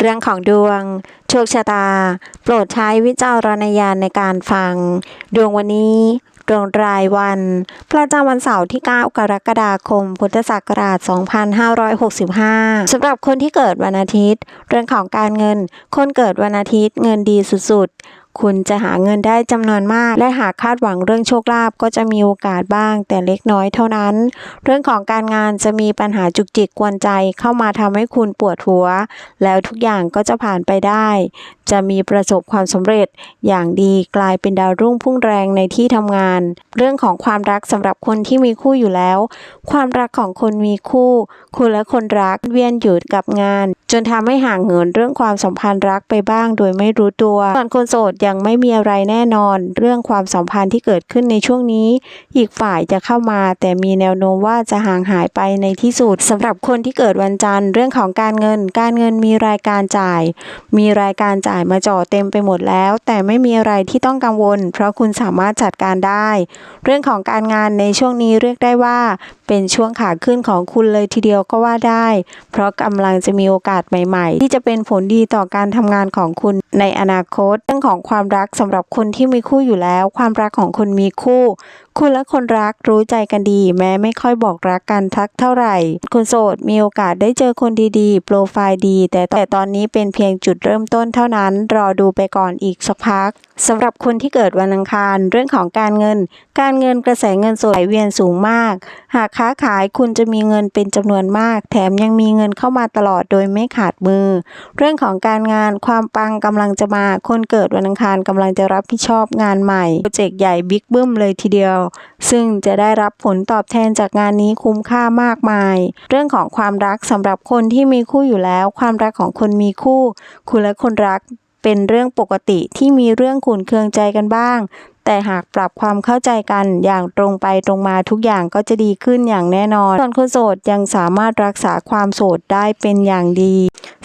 เรื่องของดวง โชคชะตา โปรดใช้วิจารณญาณในการฟัง ดวงวันนี้ดวงรายวัน ประจำวันเสาร์ที่ 9 กรกฎาคม พุทธศักราช 2565 สำหรับคนที่เกิดวันอาทิตย์ เรื่องของการเงิน คนเกิดวันอาทิตย์เงินดีสุดๆ คุณจะหาเงินได้จำนวนมาก และหากคาดหวังเรื่องโชคลาภก็จะมีโอกาสบ้าง แต่เล็กน้อยเท่านั้น เรื่องของการงานจะมีปัญหาจุกจิกกวนใจเข้ามาทำให้คุณปวดหัว แล้วทุกอย่างก็จะผ่านไปได้ จะมีประสบความสำเร็จอย่างดีกลายเป็นดาวรุ่งพุ่งแรงในที่ทำงาน เรื่องของความรักสำหรับคนที่มีคู่อยู่แล้ว ความรักของคนมีคู่ คุณและคนรักเวียนอยู่กับงานจนทำให้ห่างเหินเรื่องความสัมพันธ์รักไปบ้างโดยไม่รู้ตัว ส่วนคนโสดยังไม่มีอะไรแน่นอน เรื่องความสัมพันธ์ที่เกิดขึ้นในช่วงนี้ อีกฝ่ายจะเข้ามา แต่มีแนวโน้มว่าจะห่างหายไปในที่สุดสำหรับคนที่เกิดวันจันทร์เรื่องของการเงิน การเงินมีรายการจ่าย มีรายการจ่ายมาจ่อเต็มไปหมดแล้ว แต่ไม่มีอะไรที่ต้องกังวล เพราะคุณสามารถจัดการได้ เรื่องของการงานในช่วงนี้เรียกได้ว่า เป็นช่วงขาขึ้นของคุณเลยทีเดียวก็ว่าได้ เพราะกำลังจะมีโอกาสใหม่ ๆ ที่จะเป็นผลดีต่อการทำงานของคุณในอนาคต เรื่องของความรักสำหรับคนที่มีคู่อยู่แล้ว ความรักของคนมีคู่ คุณและคนรักรู้ใจกันดี แม้ไม่ค่อยบอกรักกันทักเท่าไหร่ คนโสดมีโอกาสได้เจอคนดีๆ โปรไฟล์ดี แต่แต่ตอนนี้เป็นเพียงจุดเริ่มต้นเท่านั้น รอดูไปก่อนอีกสักพักสำหรับคนที่เกิดวันอังคารเรื่องของการเงิน การเงินกระแสเงินสดไหลเวียนสูงมาก หากค้าขายคุณจะมีเงินเป็นจำนวนมาก แถมยังมีเงินเข้ามาตลอดโดยไม่ขาดมือ เรื่องของการงานความปังกำลังจะมาคนเกิดวันอังคารกำลังจะรับผิดชอบงานใหม่โปรเจกต์ใหญ่บิ๊กบึ้มเลยทีเดียวซึ่งจะได้รับผลตอบแทนจากงานนี้คุ้มค่ามากมาย เรื่องของความรักสำหรับคนที่มีคู่อยู่แล้ว ความรักของคนมีคู่ คุณและคนรักเป็นเรื่องปกติที่มีเรื่องขุ่นเคืองใจกันบ้าง แต่หากปรับความเข้าใจกันอย่างตรงไปตรงมาทุกอย่างก็จะดีขึ้นอย่างแน่นอนส่วนคนโสดยังสามารถรักษาความโสดได้เป็นอย่างดี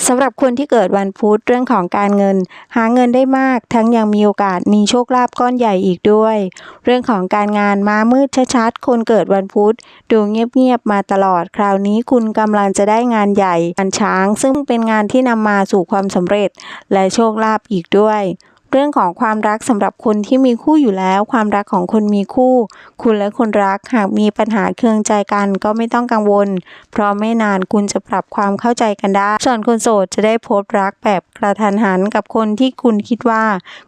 สำหรับคนที่เกิดวันพุธเรื่องของการเงิน หาเงินได้มาก ทั้งยังมีโอกาสมีโชคลาภก้อนใหญ่อีกด้วย เรื่องของการงานมามืดชัดๆคนเกิดวันพุธดูเงียบๆมาตลอด คราวนี้คุณกำลังจะได้งานใหญ่งานช้าง ซึ่งเป็นงานที่นำมาสู่ความสำเร็จและโชคลาภอีกด้วย เรื่องของความรักสำหรับคนที่มีคู่อยู่แล้ว ความรักของคนมีคู่ คุณและคนรักหากมีปัญหาเคืองใจกันก็ไม่ต้องกังวล เพราะไม่นานคุณจะปรับความเข้าใจกันได้ ส่วนคนโสดจะได้พบรักแบบกระทันหันกับคนที่คุณคิดว่า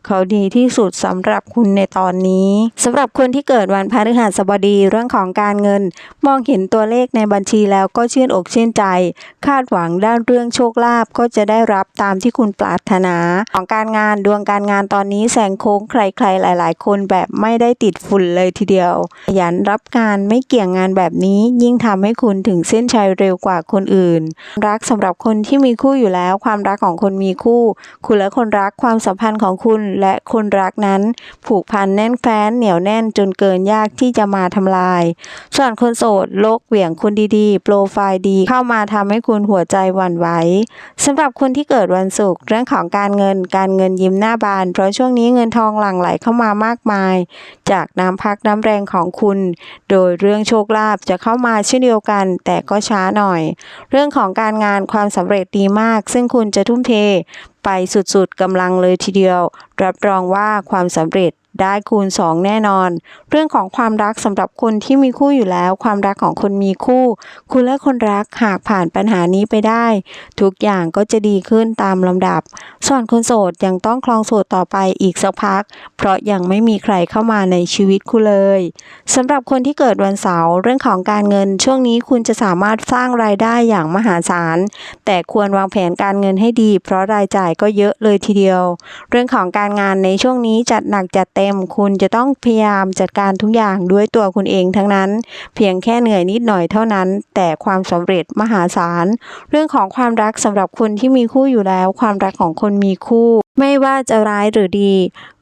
เขาดีที่สุดสำหรับคุณในตอนนี้สำหรับคนที่เกิดวันพฤหัสบดีเรื่องของการเงิน มองเห็นตัวเลขในบัญชีแล้วก็ชื่นอกชื่นใจ คาดหวังด้านเรื่องโชคลาภก็จะได้รับตามที่คุณปรารถนาของการงานดวงการงานตอนนี้แสงโค้งใครๆหลาย ๆ คนแบบไม่ได้ติดฝุ่นเลยทีเดียวขยันรับการไม่เกี่ยงงานแบบนี้ยิ่งทำให้คุณถึงเส้นชัยเร็วกว่าคนอื่น รักสำหรับคนที่มีคู่อยู่แล้ว ความรักของคนมีคู่ คุณและคนรักความสัมพันธ์ของคุณและคนรักนั้น ผูกพันแน่นแฟ้นเหนียวแน่นจนเกินยากที่จะมาทำลาย ส่วนคนโสดโลกเหวี่ยงคนดีๆ โปรไฟล์ดีเข้ามาทำให้คุณหัวใจหวั่นไหวสำหรับคนที่เกิดวันศุกร์เรื่องของการเงินการเงินยิ้มหน้าบานเพราะช่วงนี้เงินทองหลั่งไหลเข้ามามากมาย จากน้ำพักน้ำแรงของคุณ โดยเรื่องโชคลาภจะเข้ามาเช่นเดียวกัน แต่ก็ช้าหน่อย เรื่องของการงานความสำเร็จดีมาก ซึ่งคุณจะทุ่มเท ไปสุดๆกำลังเลยทีเดียว รับรองว่าความสำเร็จ ได้คูณ 2 แน่นอน เรื่องของความรักสำหรับคนที่มีคู่อยู่แล้ว ความรักของคนมีคู่ คุณและคนรักหากผ่านปัญหานี้ไปได้ ทุกอย่างก็จะดีขึ้นตามลำดับ ส่วนคนโสดยังต้องคลองโสดต่อไปอีกสักพัก เพราะยังไม่มีใครเข้ามาในชีวิตคุณเลยสำหรับคนที่เกิดวันเสาร์เรื่องของการเงินช่วงนี้คุณจะสามารถสร้างรายได้อย่างมหาศาล แต่ควรวางแผนการเงินให้ดี เพราะรายจ่ายก็เยอะเลยทีเดียว เรื่องของการงานในช่วงนี้จัดหนักจัดเต็มคุณจะต้องพยายามจัดการทุกอย่างด้วยตัวคุณเองทั้งนั้น เพียงแค่เหนื่อยนิดหน่อยเท่านั้น แต่ความสำเร็จมหาศาล เรื่องของความรักสำหรับคนที่มีคู่อยู่แล้ว ความรักของคนมีคู่ ไม่ว่าจะร้ายหรือดี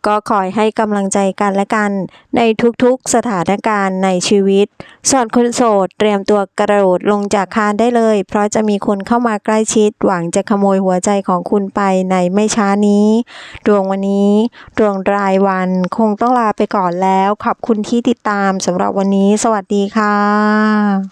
ก็คอยให้กำลังใจกันและกัน ในทุกๆสถานการณ์ในชีวิต ส่วนคนโสดเตรียมตัวกระโดดลงจากคานได้เลย เพราะจะมีคนเข้ามาใกล้ชิด หวังจะขโมยหัวใจของคุณไปในไม่ช้านี้ ดวงวันนี้ ดวงรายวันคงต้องลาไปก่อนแล้ว ขอบคุณที่ติดตามสำหรับวันนี้ สวัสดีค่ะ